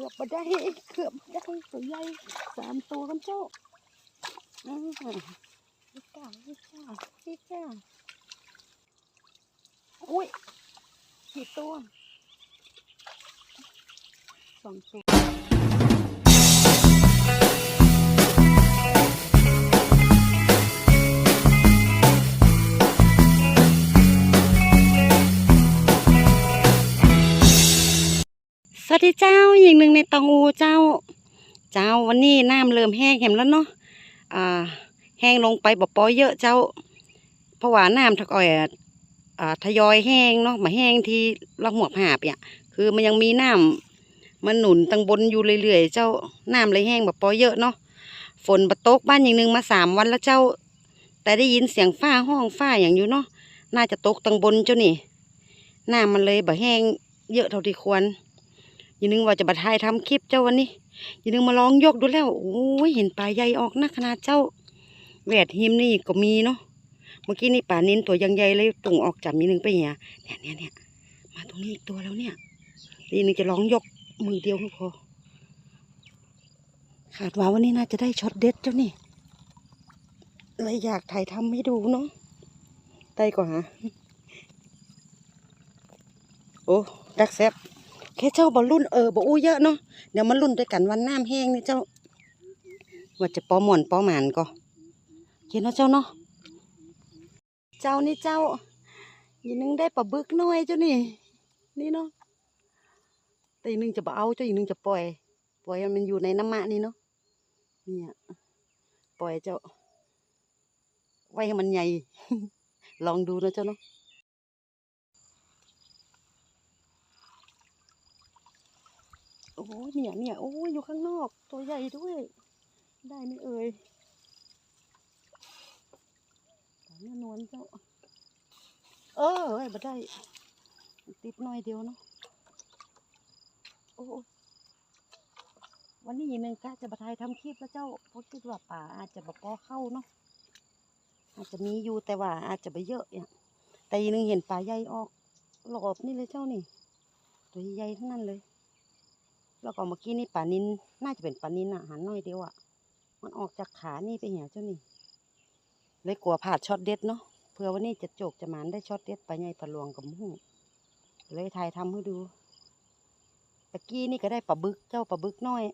กือบมาได้เกือบมาได้ตัวใหญ่สามตัวกันเจ้าอ่าพี่ก้าพี่ก้าพี่ก้าอุ้ยกี่ตัวสองตัว วัสดีเจ้าหญิงหนึ่งในตองอูเจ้า เจ้าวันนี้น้ำเริ่มแห้งเห็นแล้วเนาะอ่าแห้งลงไปบ่ปอเยอะเจ้า เพราะว่าน้ำทะกอยอะอ่าทยอยแห้งเนาะมาแห้งที่ละหัวหาบเนี่ยคือมันยังมีน้ำมันหนุนตังบนอยู่เรื่อยๆเจ้าน้ำเลยแห้งบ่ปอเยอะเนาะฝนบตกบ้านหญิงหนึ่งมาสามวันแล้วเจ้า แต่ได้ยินเสียงฟ้าห้องฟ้าอย่างอยู่เนาะน่าจะตกตังบนเจ้านี่น้ำมันเลยบ่แห้งเยอะเท่าที่ควร ยีนึงว่าจะบัดทายทำคลิปเจ้าวันนี้ยีนึงมาลองยกดูแล้วโอ้ยเห็นปลาใหญ่ออกนะขนาดเจ้าแหวดหิมนี่ก็มีเนาะเมื่อกี้นี่ปลานินตัวยังใหญ่เลยตุ่งออกจับยีนึงไปเนี่ยเนี่ยเนี่ยเนี่ยมาตรงนี้อีกตัวแล้วเนี่ยยีนึงจะลองยกมือเดียวก็พอขาดว่าวันนี้น่าจะได้ช็อตเด็ดเจ้านี่เลยอยากถ่ายทำให้ดูเนาะได้กว่าฮะโอ้ดักแซบ แค่เจ้าบอลรุ่นเออบออู้เยอะเนาะเดี๋ยวมันรุ่นด้วยกันวันน้ำแห้งนี่เจ้า ว่าจะปอหมอนปอหมานก็เห็นเนาะเจ้าเนาะเจ้านี่เจ้ายีนึงได้ปลาบึกน้อยเจ้านี่ นี่เนาะแต่อีนึงจะบ่เอาเจ้าอีนึงจะปล่อย ปล่อยมันอยู่ในน้ำมะนี่เนาะเนี่ยปล่อยเจ้าไว้ให้มันใหญ่ ลองดูนะเจ้าเนาะ โอ้เนี่ยเนี่ยโอ้ยอยู่ข้างนอกตัวใหญ่ด้วย ได้ไหมเอ่ยแต่เนี่ยนวลเจ้า เออเอ้ยบ่ได้ ติดหน่อยเดียวเนาะโอ้วันนี้อย่างหนึ่งกะจะมาถ่ายทำคลิปแล้วเจ้าเพราะคิดว่าป่าอาจจะบ่พอเข้าเนาะอาจจะมีอยู่แต่ว่าอาจจะไปเยอะเนี่ยแต่อีกหนึ่งเห็นป่าใหญ่ออกหลบนี่เลยเจ้านี่ ตัวใหญ่ทั้งนั้นเลย แล้วก็เมื่อกี้นี่ปลานินน่าจะเป็นปลานินอะหันน้อยเดียวอะ มันออกจากขานี่ไปเหี่ยวเจ้านี่เลยกลัวผาดช็อตเด็ดเนาะเผื่อวันนี้จะโจกจะหมานได้ช็อตเด็ดปลาใหญ่ปลาหลวงกับมุ้งเลยถ่ายทำให้ดูตะกี้นี่ก็ได้ปลาบึกเจ้าปลาบึกน้อย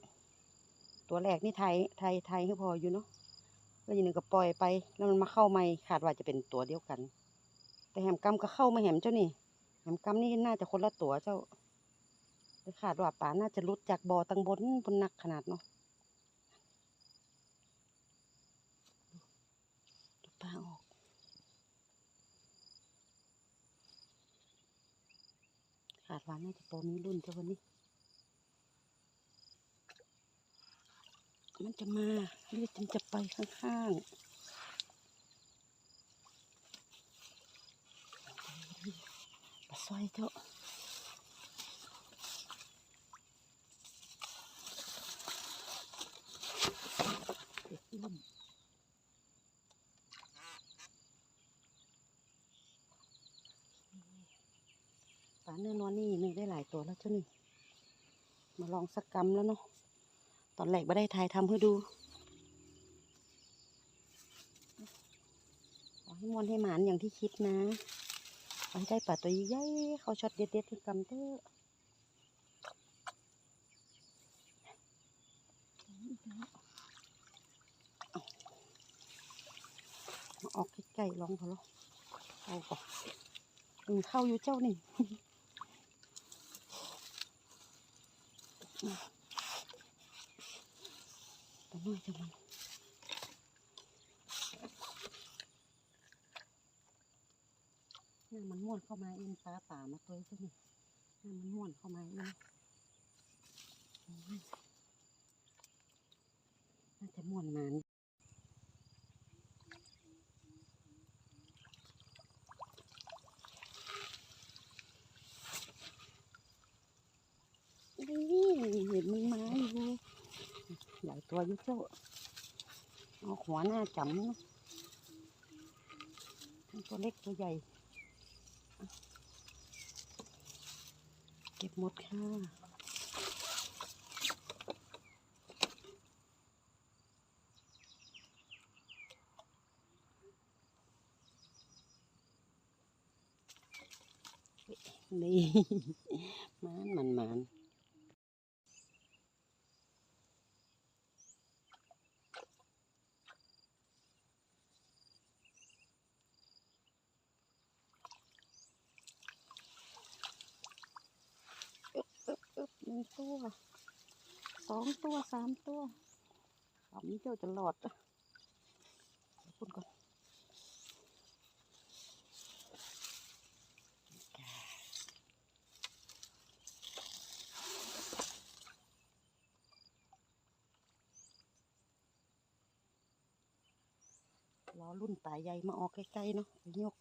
ตัวแรกนี่ไทยไทยไทยให้พออยู่เนาะแล้วอย่างหนึ่งก็ปล่อยไป แล้วมันมาเข้าใหม่ขาดว่าจะเป็นตัวเดียวกัน แต่แหมกำก็เข้ามาแหมเจ้านี่แหมกำนี่น่าจะคนละตัวเจ้า ไปขาดว่าป่าน่าจะรุดจากบ่อตังบนบนหนักขนาดเนาะดูปลาออก ขาดว่าน่าจะโปมีรุ่นเจ้าวันนี้ มันจะมาหรือมันจะไปข้างๆปลาสร้อยเจ้าด็กลุ่ม ปลาเนื้อนวลนี่หนึ่งได้หลายตัวแล้วเจ้านี่มาลองสักกรรมแล้วเนาะตอนแรกไม่ได้ถ่ายทำให้ดูขอให้มวนให้หมานอย่างที่คิดนะขอให้ได้ปลาตัวใหญ่เขาช็อตเด็ดๆที่กำเตอร์ ออกใกล้ๆลองพอแล้วเอาก่อนอืมเข้าอยู่เจ้านี่ตัวน้อยจังมันน่ามันม่วนเข้ามาเองปลาป่ามาตัวเจ้านี่น่ามันม่วนเข้ามาเองโอ้ยน่าจะม่วนนานนี่ ตัวยุ่เจ้าเอาหัวหน้าจำทั้งตัวเล็กตัวใหญ่ เก็บหมดค่ะนี่มันมันมัน งตัวสองตัวสามตัวรอบนี้เจ้าจะหลอดเดี๋ยวพูดก่อนรอรุ่นตายใหญ่มาออกใกล้ๆเนาะยก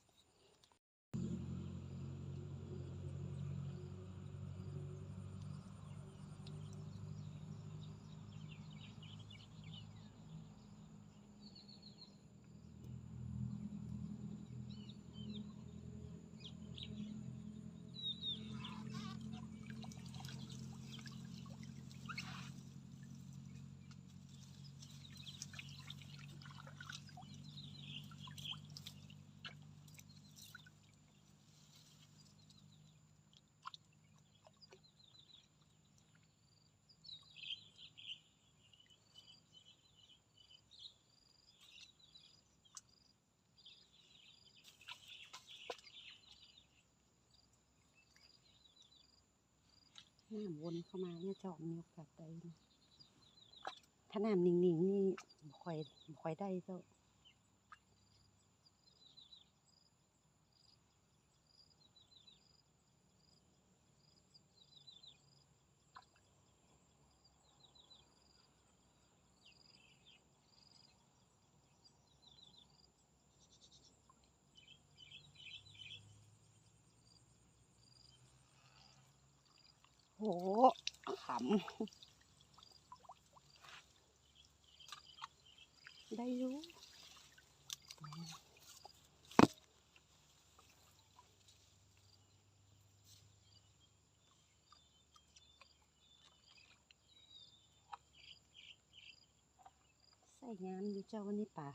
น้ำวนเข้ามาเนี่ยจาะมีโอกาสได้ถ้าน้ำนิ่งๆนี่บ่ค่อยบ่ค่อยได้เจ้า หขำได้อยู่ใส่งามอยู่เจ้าวันนี้ป่า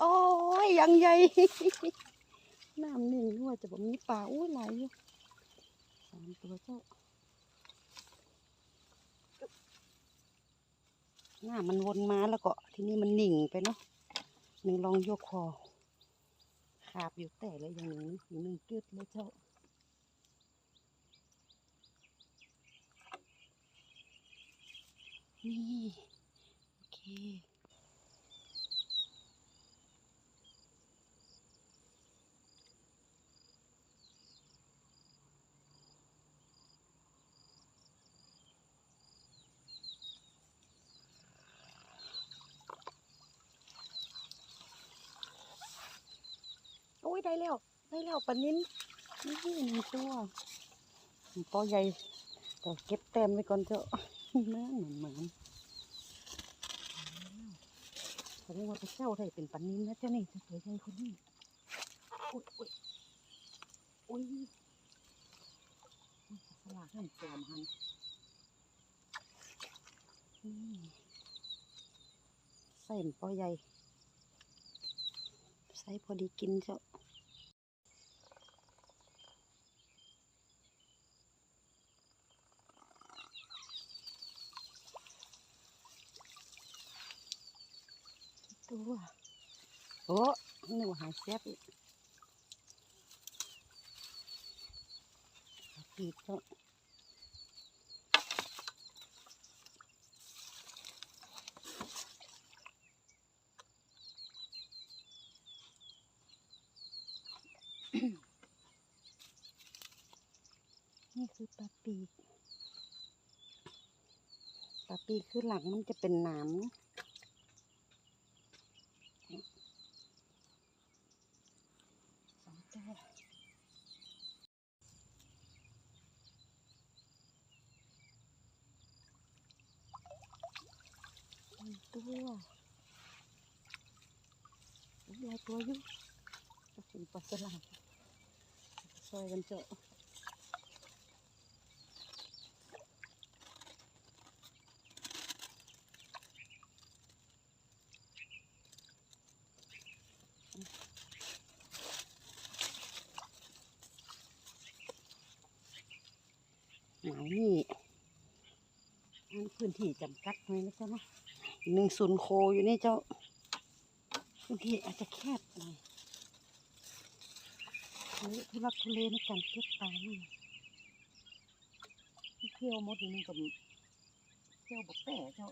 โอ้ ยังใหญ่น้ำนึ่งนวจะบอกมีปลาอุ้ยหลายอยู่สามตัวเจ้าหน้ามันวนมาแล้วก็ทีนี้มันหนิ่งไปเนาะหนึ่งลองโยกคอขาบอยู่แต่เลยอย่างนี้อีกหนึ่งกึดเลยเจ้านี่โอเค ได้แล้วได้แล้วปลานิ้นนี่หนึ่งตัวตัวใหญ่แต่เก็บแต้มไว้ก่อนเถอะแม่เหมือนเหมือนแสดงว่าพระเจ้าได้เป็นปลานิ้นนะเจ้านี่สวยใหญ่คนนี้อุ้ยอุ้ยอุ้ยสลากให้จอมหันใส่ปอใหญ่ใส่พอดีกินเจ้า ตัวโอ้นึกว่าหายแซ่บอีกปีกเจ้านี่คือปลาปีกปลาปีกคือหลังมันจะเป็นหนามนะ ตัวหลายตัวอยู่ถึงปลาสลัดซอยกันเจาะหนาวนี่นพื้นที่จำกัดไหมนะจ๊ะเนาะ หนึ่งศูนย์โคอยู่นี่เจ้าพื้นที่อาจจะแคบหน่อยหรือทุรักทุเลในการเก็บปลานี่เที่ยวมดอยู่นี่กับเที่ยวบกแต่เจ้า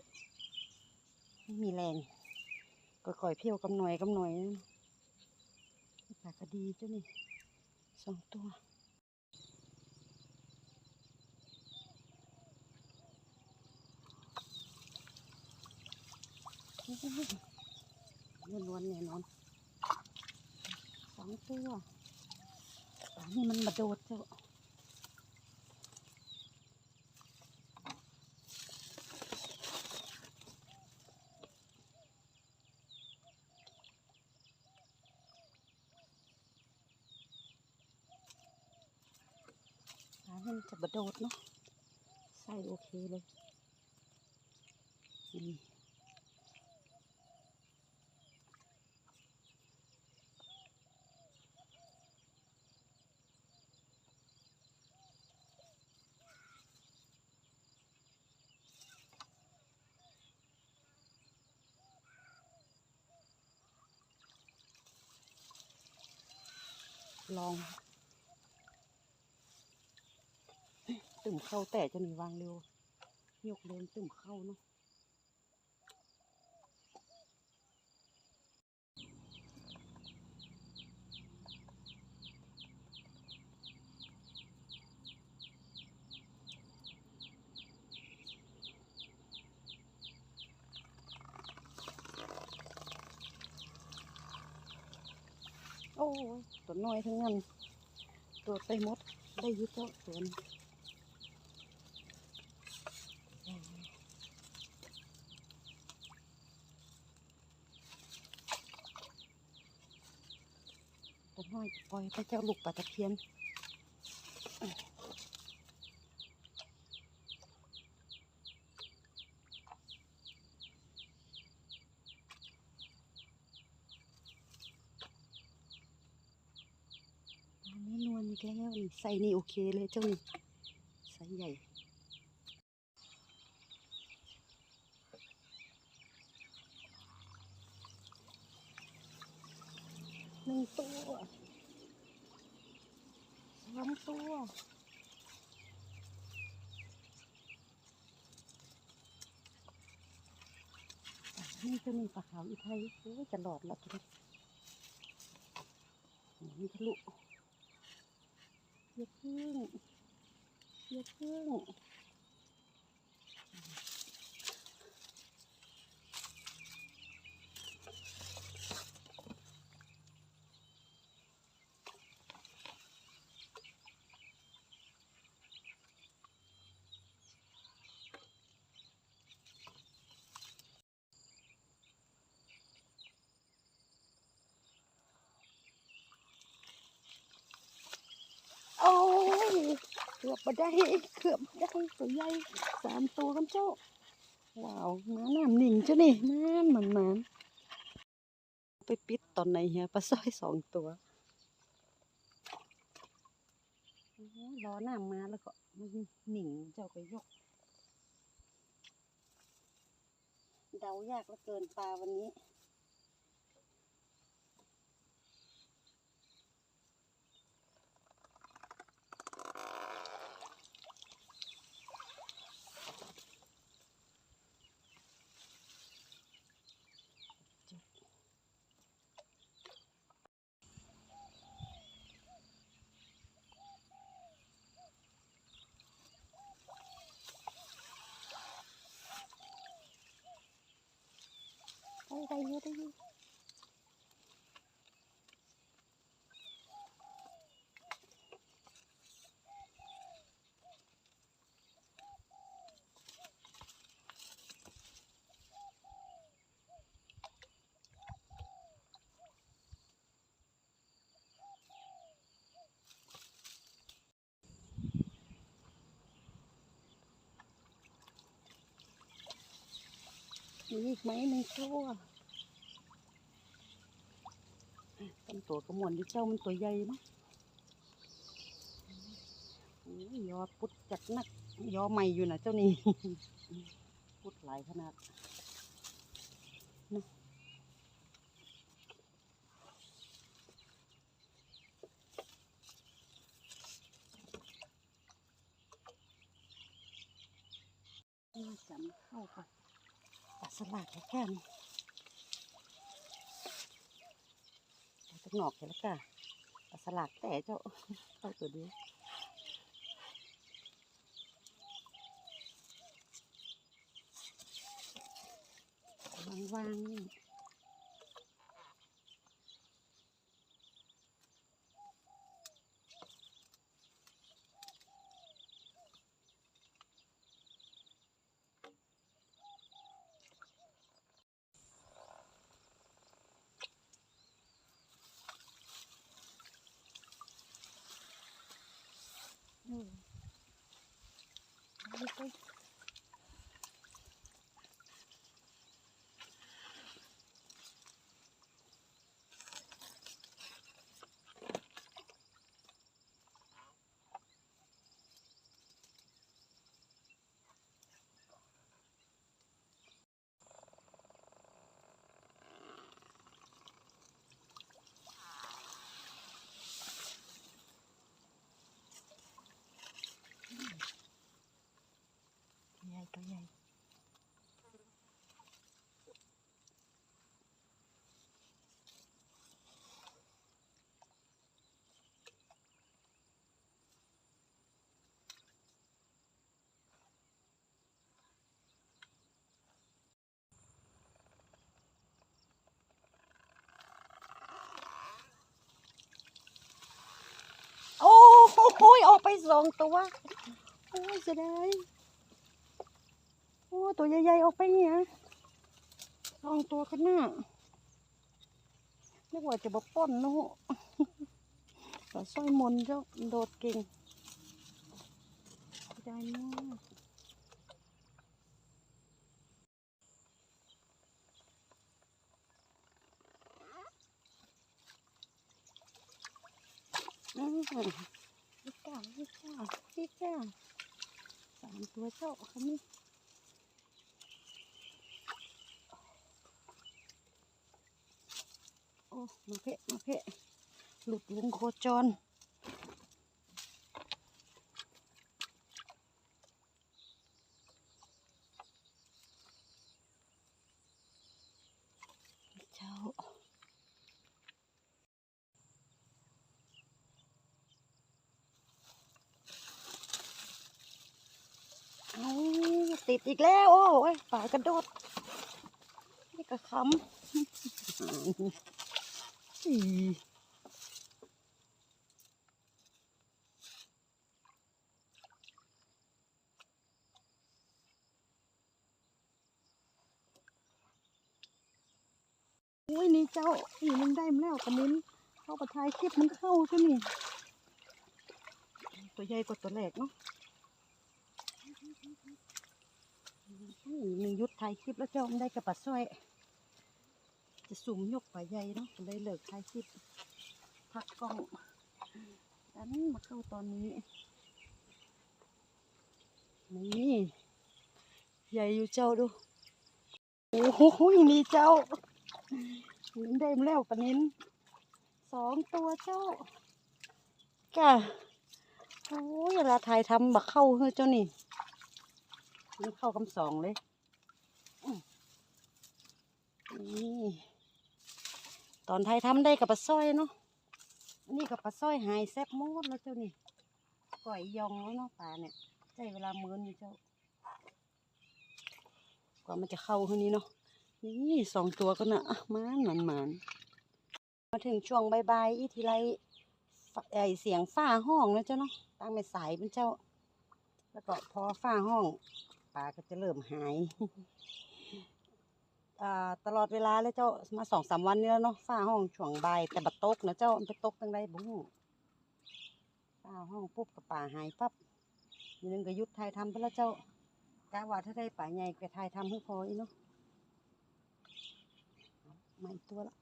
ไม่มีแรงก็ก่อยเที่ยวกำหน่อยกำหน่อยนะปลาก็ดีเจ้านี่สองตัว นวลๆแน่นอนสองตัวปลานี่มันมาโดดเจ้ามันจะมาโดดเนาะ ใส่โอเคเลยนี่ ลองตึ่มเข้าแต่จะมีวางเร็ว ยกเลนตึ่มเข้าเนาะ อ้ยตัวน้อยทั้งนั้นตัวไปหมดได้ยุเจ้าสวนตัวน้อยปล่อยไปเจ้าลูกปลาตะเพียนนี้นวลอีก แล้วนี่ใส่นี่โอเคเลยเจ้านี่ใส่ใหญ่หนึ่งตัวสองตัวนี่จะมีปลาขาวอีไทยโอ้ยจะหลอดแล้วทีนี้มันทะลุ เยอะขึ้นเยอะขึ้ อบมาได้เกือบมาได้ตัวใหญ่สามตัวกันเจ้าว้าวน้ำน้ำหนิ่งเจ้านี่มันมันมันไปปิดตอนไหนเฮียปลาสร้อยสองตัวโอ้ยรอน้ำมาแล้วก็หนิ่งเจ้าก็ยก เดายากเหลือเกินปลาวันนี้ ได้ได้เยอะได้เยอะมีอีกไหมหนึ่ง ตัวกระมวลที่เจ้ามันตัวใหญ่เนาะโอ้ยยอดปุดจัดนัก ยอใหม่อยู่นะเจ้านี่พูดหลายขนาดนะนี่จำเข้าก่อนปัดสลัดแล้ กันอาตะหนอกแล้วกันปัดสลัดแต่เจ้าเข้าตัวเดียววางวางนี่ อืมเอาไป ตัวใหญ่ตัวใหญ่โอ้โหออกไปสองตัวโอ้ยเสียดายโอ้ตัวใหญ่ๆออกไปเนี่ยลองตัวกันหน้านึกว่าจะบป้นเนูแต่สร้อยมนเจ้าโดดเก่งได้มากอืม พี่จ้าพี่จ้าพี่จ้าสามตัวเจ้าคันนี้โอ้มาเพะมาเพะหลุดวงโคจร เจ้า เอา ติดอีกแล้ว โอ้ยป่ากระโดดนี่ก็คำอีโอ้ยนี่เจ้านี่มันได้มาแล้วกระนิ้นเข้าประทายคลิปมันเข้าใช่นี่ตัวใหญ่กว่าตัวแรกเนาะนี่ หนึ่งยุดถ่ายคลิปแล้วเจ้ามันได้กระปัดสร้อย จะสุ่มยกปลาใหญ่เนาะก็เลยเลิกถ่ายคลิปพักกล้องอันมาเข้าตอนนี้นี่ใหญ่อยู่เจ้าดูโอ้โหนี่เจ้ามันได้มาแล้วปะนินสองตัวเจ้าก่ะโอ้ยเวลาถ่ายทำบักเข้าเฮ้เจ้านี่ นเข้าคำสองเลยนี่ตอนไทยทำได้กับปลาสร้อยเนาะนนี้กับปลาสร้อยหายแซ่บมดแล้วเจ้านี่ก่อยยองแล้วเนาะปลาเนี่ยใช้เวลาเมินอยู่เจ้ากว่ามันจะเข้าข้างนี้เนาะนี่สองตัวก็นะมานหมันหมันมาถึงช่วงบายๆอีทีไรไอเสียงฝ้าห้องแล้วเจ้าเนาะตั้งเป็นสายเป็นเจ้า แล้วก็พอฝ้าห้อง ปลาก็จะเริ่มหายอ่าตลอดเวลาเลยเจ้ามาสองสามวันนี้แล้วเนาะฝ้าห้องช่วงใบแต่บัดตกนะเจ้ามันไปตกตั้งไรบุ้งฝ้าห้องปุ๊บกับป่าหายปั๊บมีนึงก็ยุดถ่ายทำไปแล้วเจ้ากะว่าถ้าได้ป่าใหญ่ก็ถ่ายทำให้พออีเนาะมาอีกตัวละ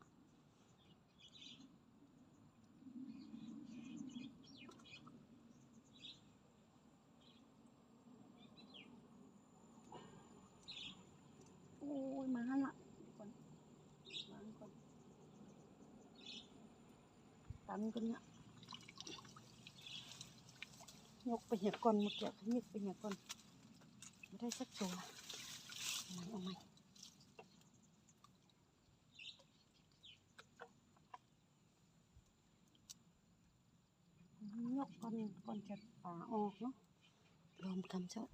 อ้ยมาละก่นมาคนตันกันเนี่ยยกไปเหยียก่อนมาเกี่ยวไปเหยียก่อนไม่ได้สักตัวเอาไหมยกก่อนก่อนจะป่าออกเนาะรวมคำเจ้า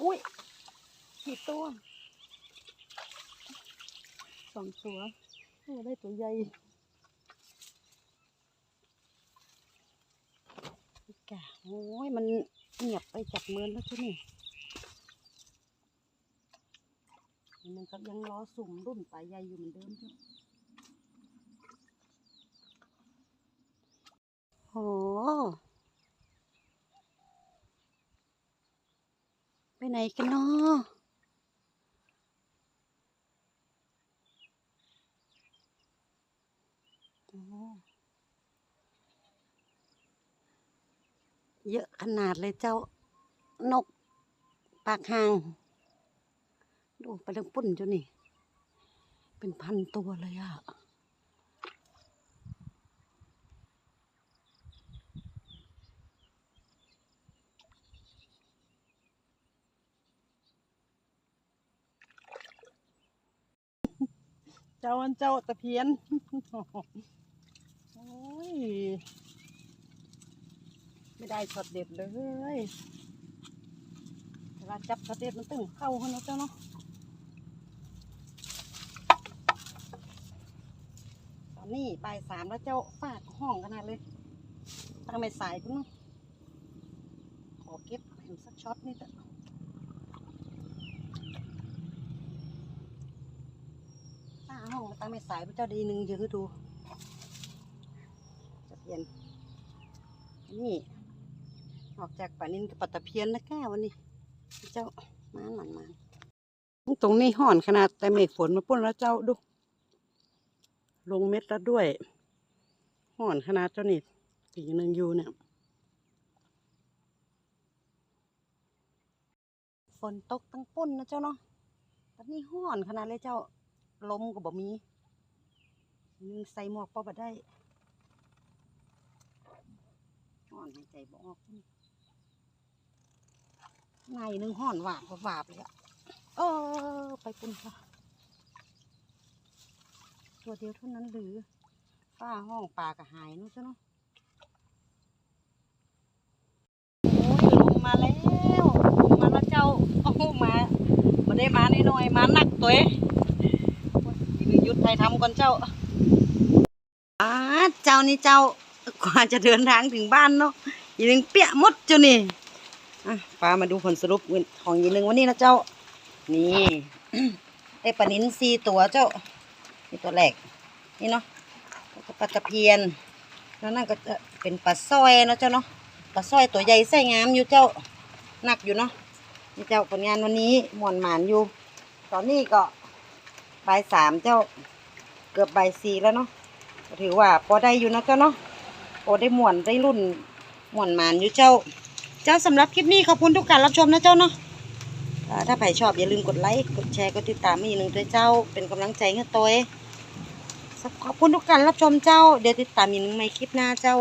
อุ้ยกี่ตัวสองตัวโอ้ได้ตัวใหญ่แกะโอ้ยมันเงียบไปจากเมือนแล้วใช่ไหมมันก็ยังรอสุ่มรุ่นปลาใหญ่อยู่เหมือนเดิมจ้ะโอ้ ไปไหนกันเนาะโอ้เยอะขนาดเลยเจ้านก ปากหาง ดูไปเรื่องปุ่นจ้ะนี่ เป็นพันตัวเลยอะ เจ้าอันเจ้าตะเพียน โอ้ย ไม่ได้ช็อตเด็ดเลยเวลาจับช็อตเด็ดมันตึงเข้าเขาเนาะเจ้าเนาะตอนนี้บ่ายสามแล้วเจ้าฟาดห้องขนาดเลยตั้งไม่สายคุณเนาะขอเก็บเห็นสักช็อตนี่เถอะป้าห้องมาตั้งไม่สายพระเจ้าดีหนึ่งยืนดูจะเปลี่ยนนี่ ออกจากป่านินกับปัตตะเพียนนะแก้วันนี้เจ้ามาหมันมาตรงนี้ห่อนขนาดแต่เมฆฝนมาป้นแล้วเจ้าดู ลงเม็ดแล้วด้วยห่อนขนาดเจ้านี่ปีหนึ่งอยู่เนี่ยฝนตกตั้งปุ้นนะเจ้าเนาะตอนนี้ห่อนขนาดเลยเจ้า ลมก็บ่มียังใส่หมวกปอบ่ได้ห่อนหายใจบ่ออกไงหนึ่งห่อนหวาบหวาบเลยอะเออไปปุ่นค่ะตัวเดียวเท่านั้นหรือป้าห้องปลากระหายนู้นจ้ะเนาะโอ้ยลงมาแล้วลงมาแล้วเจ้าโอ้มามาได้มาน้อยๆมาหนักตัวเอง ยุดไททำก่อนเจ้าอาเจ้านี่เจ้ากว่าจะเดินทางถึงบ้านเนาะอีนึงเปียมดเจ้านี่อะป้ามาดูผลสรุปของอีกหนึ่งวันนี้นะเจ้า นี่ได้ปลานิ้นสี่ตัวเจ้านี่ตัวแรกนี่เนาะแล้วก็ปลาตะเพียน แล้วนั่นก็จะเป็นปลาสร้อยเนาะเจ้าเนาะปลาสร้อยตัวใหญ่ไส้งามอยู่เจ้าหนักอยู่เนาะนี่เจ้าผลงานวันนี้หมวนหมานอยู่ ตอนนี้ก็ บ่ายสามเจ้าเกือบบ่ายสี่แล้วเนาะถือว่าพอได้อยู่นะเจ้าเนาะพอได้หมวนได้รุ่นหมวนหมานอยู่เจ้า เจ้าสำหรับคลิปนี้ขอบคุณทุกการรับชมนะเจ้าเนาะอ่าถ้าใครชอบอย่าลืมกดไลค์กดแชร์กดติดตามอีกหนึ่งด้วยเจ้าเป็นกำลังใจให้ตัวเองขอบคุณทุกการรับชมเจ้า เดี๋ยวติดตามอีกหนึ่งในคลิปหน้าเจ้า